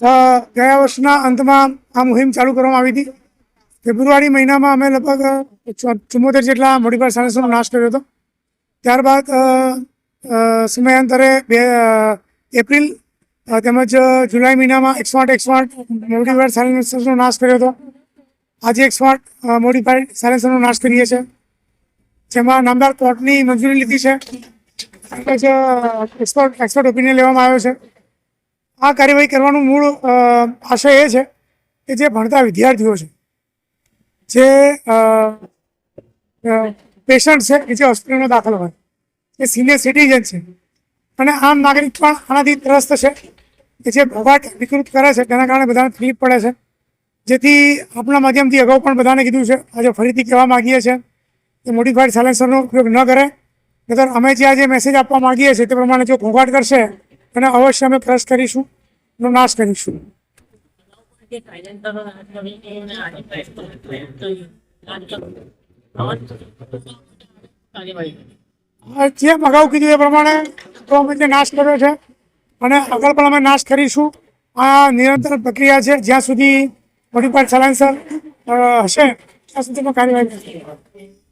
ગયા વર્ષના અંતમાં આ મુહિમ ચાલુ કરવામાં આવી હતી. ફેબ્રુઆરી મહિનામાં અમે લગભગ ચુમ્મોતેર જેટલા મોડીફાઈડ સાયન્સનો નાશ કર્યો હતો. ત્યારબાદ સમયાંતરે બે એપ્રિલ તેમજ જુલાઈ મહિનામાં એકસો આઠ એકસો આઠ મોડીફાઈડ સાયન્સનો નાશ કર્યો હતો. આજે એકસો આઠ મોડીફાઈડ સાયન્સનો નાશ કરીએ છીએ. જેમાં નામદાર કોર્ટની મંજૂરી લીધી છે. તેમજ એક્સપર્ટ એક્સપર્ટ ઓપિનિયન લેવામાં આવ્યો છે. આ કાર્યવાહી કરવાનું મૂળ આશય એ છે કે જે ભણતા વિદ્યાર્થીઓ છે, જે પેશન્ટ છે કે જે હોસ્પિટલમાં દાખલ હોય, જે સિનિયર સિટીઝન છે. અને આમ નાગરિક પણ આનાથી ત્રસ્ત છે કે જે ભોગાટ વિકૃત કરે છે, તેના કારણે બધાને તકલીફ પડે છે. જેથી આપણા માધ્યમથી અગાઉ પણ બધાને કીધું છે, આજે ફરીથી કહેવા માગીએ છીએ કે મોડિફાઈડ સાયલેન્સરનો ઉપયોગ ન કરે. નહીતર અમે જે આજે મેસેજ આપવા માગીએ છીએ તે પ્રમાણે જો ઘોંઘાટ કરશે તેને અવશ્ય અમે ક્રશ કરીશું નો નાશ કરીશું. જે અગાઉ કીધું એ પ્રમાણે તો અમે જે નાશ કર્યો છે અને આગળ પણ અમે નાશ કરીશું. આ નિરંતર પ્રક્રિયા છે, જ્યાં સુધી મોડિફાઈડ સર હશે, ત્યાં સુધીમાં કાર્યવાહી